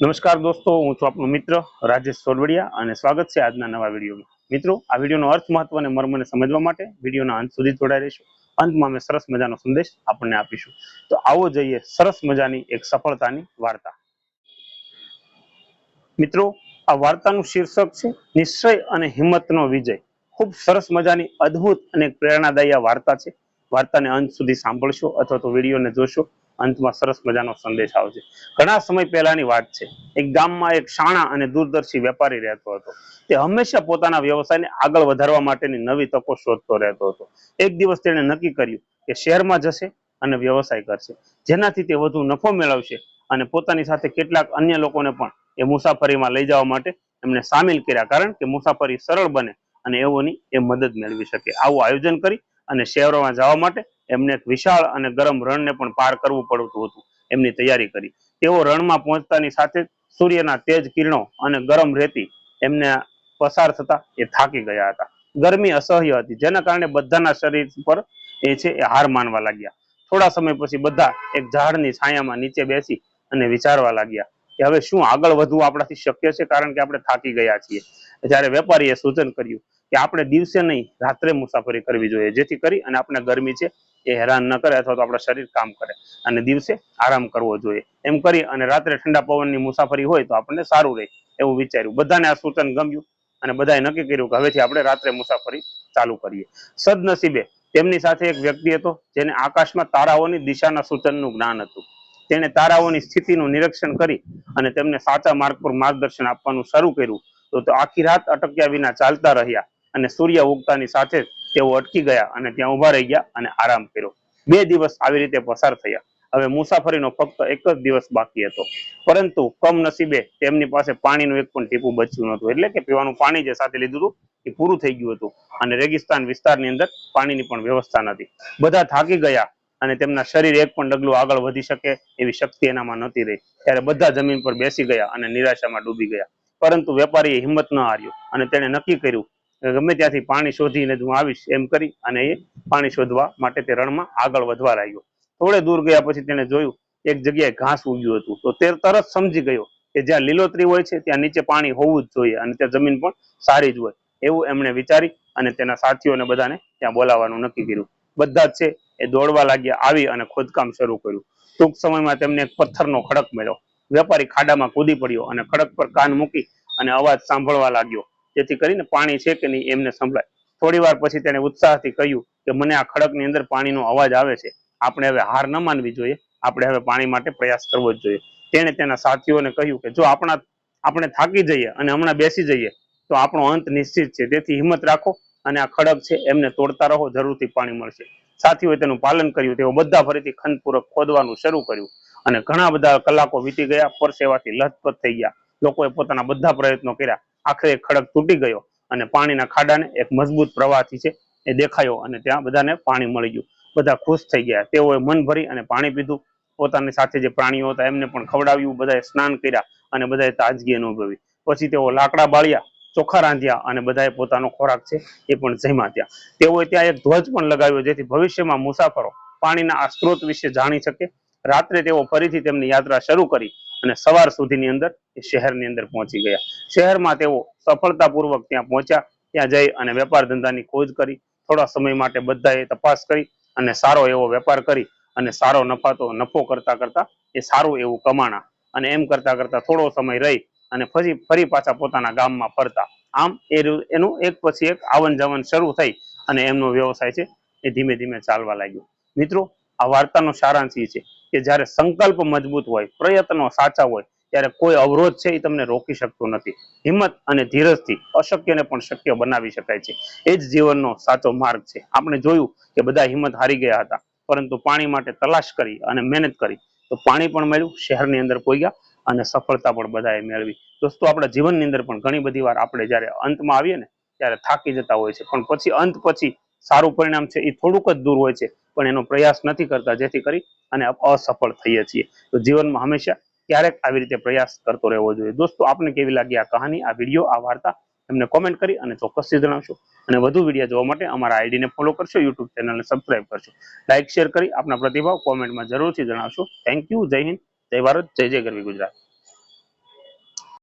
નમસ્કાર દોસ્તો, હું છું આપનો મિત્ર રાજેશ સોરવડિયા અને સ્વાગત છે આજના નવા વિડીયોમાં. મિત્રો, આ વિડીયોનો અર્થ મહત્વ અને મર્મને સમજવા માટે વિડીયોના અંત સુધી જોડાઈ રહીશું. અંતમાં અમે સરસ મજાનો સંદેશ આપણને આપીશું. તો આવો જઈએ સરસ મજાની એક સફળતાની વાર્તા. મિત્રો, આ વાર્તાનું શીર્ષક છે, નિશ્ચય અને હિંમતનો વિજય. ખૂબ સરસ મજાની અદ્ભુત અને પ્રેરણાદાયી વાર્તા છે. વાર્તાને અંત સુધી સાંભળશો અથવા તો વિડીયોને જોશો. અંતમાં સરસ મજાનો સંદેશ આવશે. ઘણા સમય પહેલાની વાત છે. એક ગામમાં એક શાણા અને દૂરદર્શી વેપારી રહેતો હતો. તે હંમેશા પોતાના વ્યવસાયને આગળ વધારવા માટેની નવી તકો શોધતો રહેતો હતો. એક દિવસ તેણે નક્કી કર્યું કે શહેરમાં જશે અને વ્યવસાય કરશે. જેનાથી તે વધુ નફો મેળવશે અને પોતાની સાથે કેટલાક અન્ય લોકોને પણ એ મુસાફરીમાં લઈ જવા માટે એમણે સામેલ કર્યા. કારણ કે મુસાફરી સરળ બને અને એઓની એ મદદ મેળવી શકે. આવું આયોજન કરી અને શહેરોમાં જવા માટે એમને વિશાળ અને ગરમ રણને પણ પાર કરવું પડતું હતું એમની તૈયારી કરી. તેઓ રણમાં પહોંચતાની સાથે સૂર્યના તેજ કિરણો અને ગરમ રેતી એમને પસાર થતા એ થાકી ગયા હતા. ગરમી અસહ્ય હતી. જેના કારણે બધાના શરીર પર એ છે એ હાર માનવા લાગ્યા. થોડા સમય પછી બધા એક ઝાડની છાયામાં નીચે બેસી અને વિચારવા લાગ્યા કે હવે શું આગળ વધવું આપણાથી શક્ય છે? કારણ કે આપણે થાકી ગયા છીએ. જ્યારે વેપારીએ સૂચન કર્યું કે આપણે દિવસે નહીં, રાત્રે મુસાફરી કરવી જોઈએ. જેથી કરી અને આપણે ગરમી છે એ હેરાન ન કરે અથવા તો આપણા શરીર કામ કરે અને દિવસે આરામ કરવો જોઈએ. એમ કરી અને રાત્રે ઠંડા પવનની મુસાફરી હોય તો આપણને સારું રહે એવું વિચાર્યું. બધાને આ સૂચન ગમ્યું અને બધાએ નક્કી કર્યું કે હવેથી આપણે રાત્રે મુસાફરી ચાલુ કરીએ. સદનસીબે તેમની સાથે એક વ્યક્તિ હતો જેને આકાશમાં તારાઓની દિશાના સૂચનનું જ્ઞાન હતું. તેણે તારાઓની સ્થિતિનું નિરીક્ષણ કરી અને તેમને સાચા માર્ગ પર માર્ગદર્શન આપવાનું શરૂ કર્યું. તો આખી રાત અટક્યા વિના ચાલતા રહ્યા. અને સૂર્ય ઉગતાની સાથે તેઓ અટકી ગયા અને ત્યાં ઊભા રહી ગયા અને આરામ કર્યો. બે દિવસ આવી રીતે પસાર થયા. હવે મુસાફરીનો ફક્ત એક જ દિવસ બાકી હતો. પરંતુ કમનસીબે તેમની પાસે પાણીનું એક પણ ટીપું બચ્યું નહોતું. એટલે કે પીવાનું પાણી જે સાથે લીધું હતું, એ પૂરું થઈ ગયું હતું. અને રેગિસ્તાન વિસ્તારની અંદર પાણીની પણ વ્યવસ્થા નથી બધા થાકી ગયા અને તેમના શરીર એક પણ ડગલું આગળ વધી શકે એવી શક્તિ એનામાં નહોતી રહી. ત્યારે બધા જમીન પર બેસી ગયા અને નિરાશામાં ડૂબી ગયા. પરંતુ વેપારીએ હિંમત ન હાર્યો અને તેણે નક્કી કર્યું ગમે ત્યાંથી પાણી શોધીને હું આવીશ એમ કરી અને એ પાણી શોધવા માટે તે રણમાં આગળ વધવા લાગ્યો. થોડે દૂર ગયા પછી તેણે જોયું, એક જગ્યાએ ઘાસ ઉગ્યું હતું. તો તે તરત સમજી ગયો કે જ્યાં લીલોતરી હોય છે, ત્યાં નીચે પાણી હોવું જ જોઈએ અને ત્યાં જમીન પણ સારી જ હોય. એવું એમણે વિચારી અને તેના સાથીઓને બધાને ત્યાં બોલાવવાનું નક્કી કર્યું. બધા જ છે એ દોડવા લાગ્યા, આવી અને ખોદકામ શરૂ કર્યું. ટૂંક સમયમાં તેમને એક પથ્થરનો ખડક મળ્યો. વેપારી ખાડામાં કૂદી પડ્યો અને ખડક પર કાન મૂકી અને અવાજ સાંભળવા લાગ્યો. જેથી કરીને પાણી છે કે નહીં એમને સંભળાય. થોડી પછી તેણે ઉત્સાહથી કહ્યું કે મને આ ખડકની અંદર પાણીનો અવાજ આવે છે. આપણે હવે હાર ન માનવી જોઈએ. આપણે હવે પાણી માટે પ્રયાસ કરવો જ જોઈએ. તેણે તેના સાથીઓને કહ્યું કે જો આપણા આપણે થાકી જઈએ અને હમણાં બેસી જઈએ, તો આપણો અંત નિશ્ચિત છે. તેથી હિંમત રાખો અને આ ખડક છે એમને તોડતા રહો. જરૂરથી પાણી મળશે. સાથીઓએ તેનું પાલન કર્યું. તેઓ બધા ફરીથી ખંતપૂર્વક ખોદવાનું શરૂ કર્યું અને ઘણા બધા કલાકો વીતી ગયા. પરસેવાથી લથપથ થઈ ગયા. લોકોએ પોતાના બધા પ્રયત્નો કર્યા. આખરે ખડક તૂટી ગયો અને પાણીના ખાડાને એક મજબૂત પ્રવાહથી છે એ દેખાયો અને ત્યાં બધાને પાણી મળી ગયું. બધા ખુશ થઈ ગયા. તેઓએ મન ભરી અને પાણી પીધું. પોતાની સાથે જે પ્રાણીઓ હતા એમને પણ ખવડાવ્યું. બધાએ સ્નાન કર્યા અને બધાએ તાજગી અનુભવી. પછી તેઓ લાકડા બાળ્યા, ચોખા રાંધ્યા અને બધાએ પોતાનો ખોરાક છે એ પણ જમ્યા તેઓએ ત્યાં એક ધ્વજ પણ લગાવ્યો જેથી ભવિષ્યમાં મુસાફરો પાણીના આ સ્ત્રોત વિશે જાણી શકે. રાત્રે તેઓ ફરીથી તેમની યાત્રા શરૂ કરી અને સવાર સુધીની અંદર એ શહેરની અંદર પહોંચી ગયા. શહેરમાં તેઓ સફળતાપૂર્વક ત્યાં પહોંચ્યા, ત્યાં જઈ અને વેપાર ધંધાની ખોજ કરી, થોડા સમય માટે બધાએ તપાસ કરી અને સારો એવો વેપાર કરી અને સારો નફા તો નફો કરતા કરતા એ સારું એવું કમાણા. અને એમ કરતા કરતા થોડો સમય રહી અને ફરી ફરી પાછા પોતાના ગામમાં ફરતા. આમ એનું એક પછી એક આવન જાવન શરૂ થઈ અને એમનો વ્યવસાય છે એ ધીમે ધીમે ચાલવા લાગ્યો. મિત્રો, આ વાર્તાનો સારાંશ એ છે. કે જ્યારે સંકલ્પ મજબૂત હોય, પ્રયત્નો સાચા હોય, ત્યારે કોઈ અવરોધ છે એ તમને રોકી શકતો નથી. હિંમત અને ધીરજથી અશક્યને પણ શક્ય બનાવી શકાય છે. એ જ જીવનનો સાચો માર્ગ છે. આપણે જોયું કે બધા હિંમત હારી ગયા હતા, પરંતુ પાણી માટે તલાશ કરી અને મહેનત કરી, તો પાણી પણ મળ્યું, શહેરની અંદર પોગ્યા અને સફળતા પણ બધાએ મેળવી. દોસ્તો, આપણા જીવનની અંદર પણ ઘણી બધી વાર આપણે જ્યારે અંતમાં આવીએ ને, ત્યારે થાકી જતા હોય છે. પણ પછી, અંત પછી સારું પરિણામ છે એ થોડુંક જ દૂર હોય છે, પણ એનો પ્રયાસ નથી કરતા જેથી કરી અને અસફળ થઈએ છીએ. તો જીવનમાં હંમેશા ક્યારેક આવી રીતે પ્રયાસ કરતો રહેવો જોઈએ. દોસ્તો, આપને કેવી લાગી આ કહાની, આ વીડિયો, આ વાર્તા? એમને કોમેન્ટ કરી અને ચોક્કસથી જણાવશો. અને વધુ વીડિયો જોવા માટે અમારા આઈડીને ફોલો કરશો યુટ્યુબ ચેનલને સબસ્ક્રાઇબ કરશો. લાઇક શેર કરી આપના પ્રતિભાવ કોમેન્ટમાં જરૂરથી જણાવશો. થેન્ક યુ જય હિન્દ. જય ભારત. જય જય ગરવી ગુજરાત.